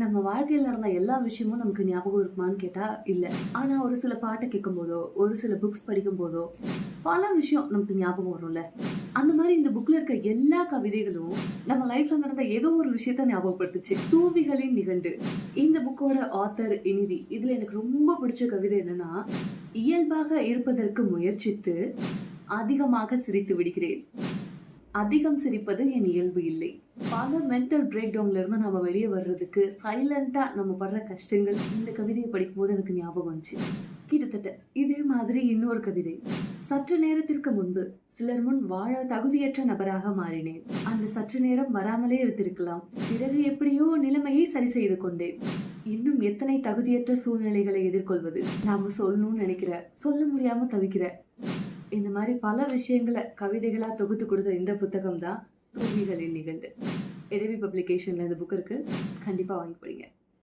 நம்ம வாழ்க்கையில் நடந்த எல்லா விஷயமும் நமக்கு ஞாபகம் இருக்குமான்னு கேட்டால் இல்லை. ஆனால் ஒரு சில பாட்டை கேட்கும் போதோ ஒரு சில புக்ஸ் படிக்கும் போதோ பல விஷயம் நமக்கு ஞாபகம் வரும்ல. அந்த மாதிரி இந்த புக்கில் இருக்க எல்லா கவிதைகளும் நம்ம லைஃப்பில் நடந்த ஏதோ ஒரு விஷயத்த ஞாபகப்படுத்துச்சு. தூவிகளின் நிகண்டு. இந்த புக்கோட ஆத்தர் இனிதி. இதில் எனக்கு ரொம்ப பிடிச்ச கவிதை என்னன்னா இயல்பாக இருப்பதற்கு முயற்சித்து அதிகமாக சிரித்து விடுகிறேன். அதிகம் சிரிப்பது என் இயல்பு இல்லை. பல மென்டல் பிரேக் டவுன்ல இருந்து நம்ம வெளியே வர்றதுக்கு சைலண்டா நம்ம படுற கஷ்டங்கள் இந்த கவிதையை படிக்கும் போது எனக்கு ஞாபகம் வந்துச்சு. கிட்டத்தட்ட இதே மாதிரி இன்னொரு கவிதை. சற்று நேரத்திற்கு முன்பு சிலர் முன் வாழ தகுதியற்ற நபராக மாறினேன். அந்த சற்று நேரம் வராமலே இருந்திருக்கலாம். பிறகு எப்படியோ நிலைமையை சரி செய்து கொண்டேன். இன்னும் எத்தனை தகுதியற்ற சூழ்நிலைகளை எதிர்கொள்வது? நாம சொல்லணும்னு நினைக்கிற சொல்ல முடியாம தவிக்கிற இந்த மாதிரி பல விஷயங்களை கவிதைகளா தொகுத்து கொடுத்த இந்த புத்தகம் தான் தூவிகளின் நிகழ்ந்து எடவி பப்ளிகேஷன்ல இந்த புக் இருக்கு. கண்டிப்பா வாங்கி படிங்க.